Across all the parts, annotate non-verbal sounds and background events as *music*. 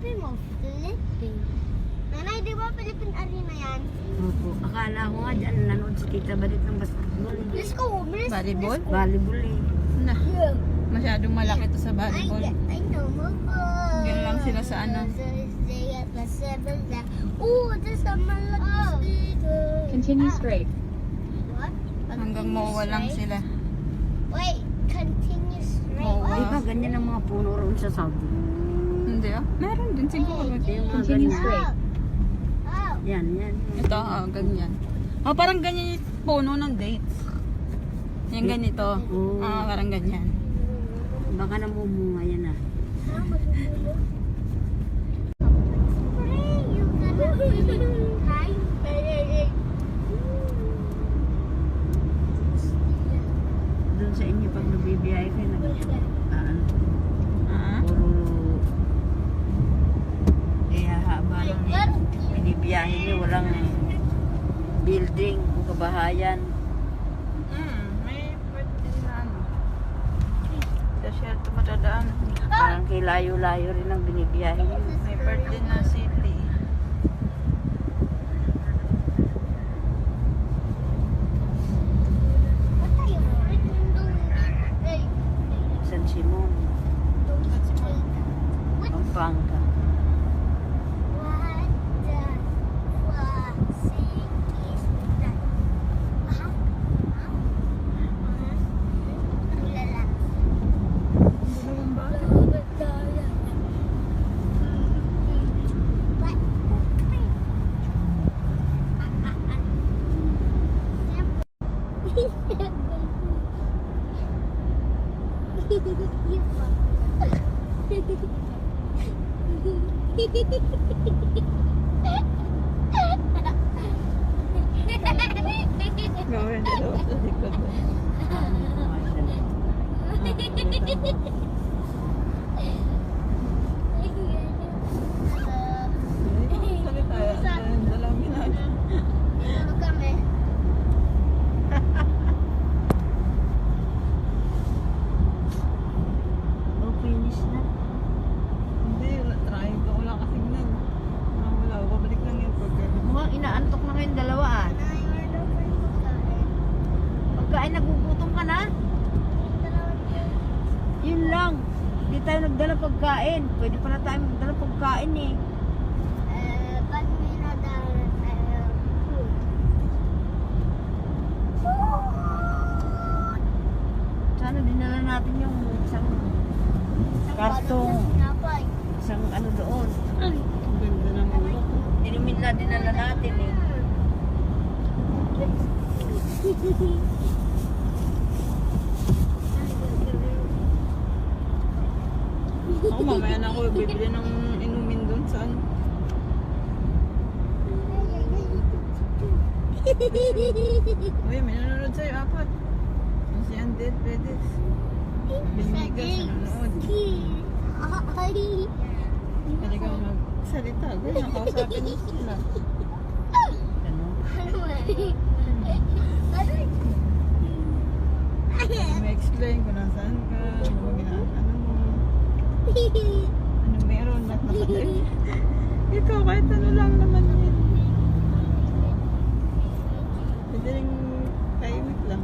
Sabi mo, Philippines. Nanay, di ba Philippine Arena yan? Opo. Akala ko nga dyan nanood si Tita Balit ng basketball. Let's go, let's Volleyball? let's go. Volleyball eh. Na, Yeah. masyadong malaki to sa I, volleyball. I know, mama. Yan lang sila sa ano. Oh, there's a malaki. Continue straight. What? Hanggang mawawalan sila. Wait, continue straight. Oo. Di ba ganyan ang mga puno roon sa Saudi? Hindi ah. Meron din siguro. Yung mga Continue ganyan. straight. Oh, Yan, yan. Ito, ah, ganyan. Oh, parang ganyan yung puno ng dates. Yung ganito. Oo. Ah, parang ganyan. Baka namumunga yan ah. Spray, you gonna Hi. Doon sa inyo pag nagbibiyahe kayo, nag, ah, ano, Ah. puro, eh, haba lang Binibiyahe niyo, walang building, kabahayan. Hmm, may pwede na ano. Shelter matadaan. Parang kay layo-layo rin ang binibiyahe niyo. May part din na city. Gawin dalawa sa likod. Sabi tayo. Dalawang ginagawa. Tulog kami. Oh, finish na. Hindi, wala- trying ko wala kasing nan. Ah, wala, babalik lang yan pag Mukhang inaantok na kayong dalawa ah. Nanay, order for yung pagkain. Pagkain, nagugutom ka na? Yun lang. Hindi tayo nagdala pagkain. Pwede pala tayo magdala pagkain eh. Eh, ba't may nadala tayo? Sana dinala natin yung isang kartong, isang ano doon. Ang ganda ng ulo. Inumin na dinala natin eh. *laughs* Ako mamaya na ako bibili ng inumin doon sa ano. Uy, may nanonood sa'yo, apat. Si Undead Redes. Binigas, nanonood. Ay. Pwede kang magsalita. Ganyan, kausapin mo sila. Ano? Ano? May explain kung nasaan ka, ano ba gina- mo, ano meron, ba't nakatay. *laughs* Ikaw, kahit ano lang naman yun. Pwede rin tahimik lang.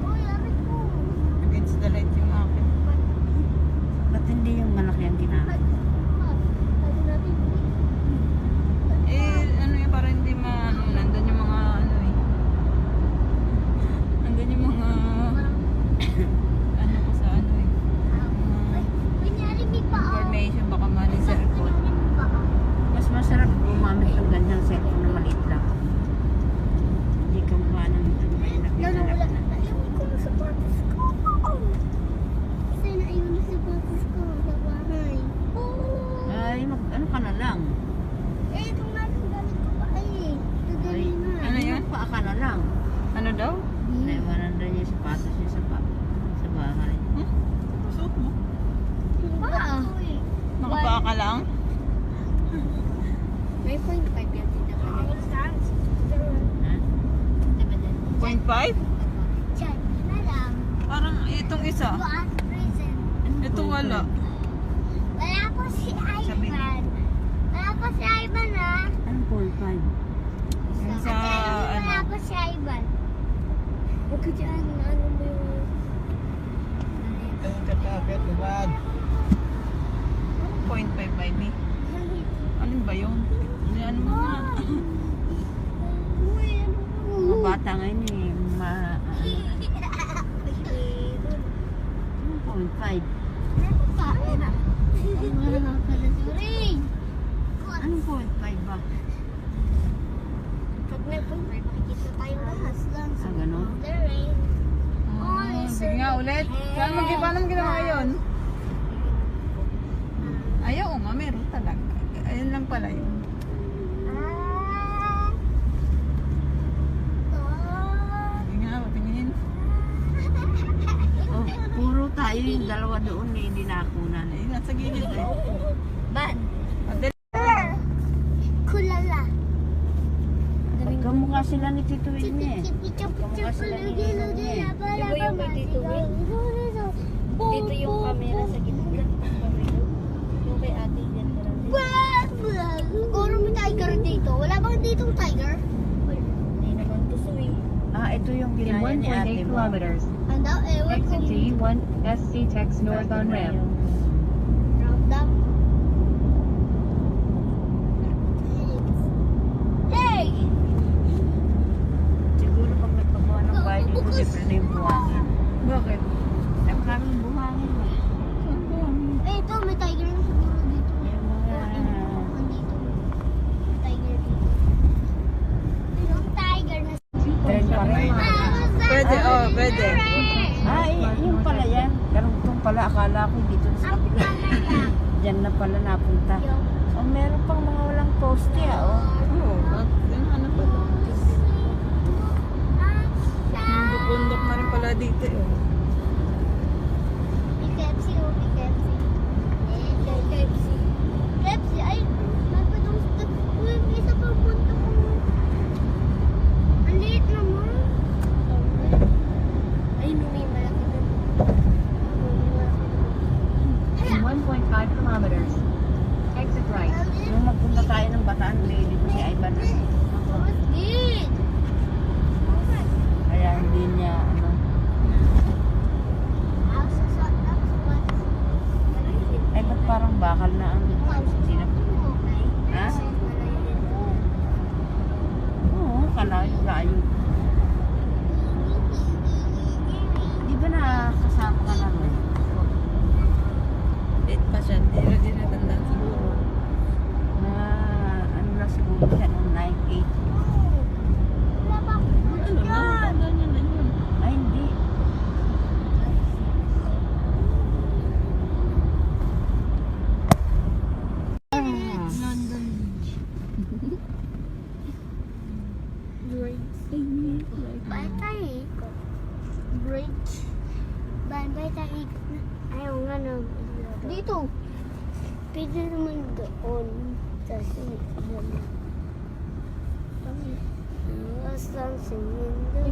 Uy, aray ko. Against the light yung akin. Ba't hindi yung malaki ang ginamit? Pwede natin Eh, ano yun, para hindi ma, ano, nandun yung mga, ano eh. Nandun yung mga, ano ko sa ano eh. Ay, kunyari may paa. Information, baka mali cellphone. Kunyari may paa. Mas masarap gumamit ng ganyang cellphone na maliit lang. Hindi ka mukha ng ano, mahirap yung Lalo, wala. hanap na. Naiwan ko na sa sapatos ko. Kasi naiwan na sa sapatos ko sa bahay. Oh. Ay, mag, ano ka na lang? Eh, kung natin galing ko pa ay. Ay, Dadali na. Ano yun? Pa ka na lang. Daw? Naiwanan rin yung sapatos niya sa, pa- sa bahay. Hmm? Suot mo? Paa. Nakapaa ka lang? *laughs* May point five yan din naman. Ha? Diba din? Point five? Lang. Parang itong isa. Ito wala. Wala po si. Ivan. Wala po si Ivan ah. Anong 4-5? Yung sa Wala ano. po si Ivan. Huwag ka dyan. Ano mo yung... Anong kakakit, diba? 0.5 by me. Ano ba yun? Ano mo nga? Uy, ano po? Mga bata ngayon eh, ma... Ano, 0.5? Anong 0.5 ba? Pag may point, may makikita tayong lahat. Ah, ganun? The rain. Ah, ulit. Paano mag paano mo ginawa yun? Ayaw nga, meron talaga. Ayun lang pala yun. Oh. Oh, puro tayo yung dalawa doon eh, hindi nakunan eh. nasa gilid eh. Ban. Kulala. Kamukha sila ni Tito eh. Kamukha sila ni Tito Will? Dito yung camera sa gitna. Yung kay ate yan. Siguro may tiger dito. Wala bang ditong tiger? Hindi naman gusto eh. Ah, ito yung In ginaya ni ate 1.8 mo. kilometers, ko. exit G1 SC Tex north on ramp. Siguro pag nagpagawa ng dito, Bukas. siyempre na yung buhangin. bakit? Ay, maraming buhangin eh. Saan ba? Eh, ito, may tiger na siguro dito. Yung mga... Andito. May tiger dito. Yung tiger na Trend pa rin. Pwede, oh, pwede. Ah, y- yun pala yan. Karugtong pala. Akala ko dito sa kapila. Diyan na pala napunta. Oh, meron pang mga walang poste ah. Oh. Oo, at yun ano pa to? Yung bundok na rin pala dito eh. May KFC, oh, may KFC. Eh, may KFC. KFC, ay, may padong step. Uy, may isa pang punta ko. Ang liit naman. Ay, may malaki na. In 1.5 kilometers, exit right. Nung magpunta Bataan, lady ko si Ivan. Masjid. Kaya hindi niya, ano, sa sa ay ba't parang bakal na ang sinap. Ha? Oo, kalayo-layo. Di ba nakasama ka namin? Late pa siya, na siguro. Na ano na siguro siya noong 9-8. Ano na, natandaan niya na yun. Ay, hindi. Ah, London Bridge. Ba't tayo ikot? Bridge. Ba tayo ikot na? Ayaw nga. Dito. Pwede naman doon. Kasi, ano. Basta, simendo.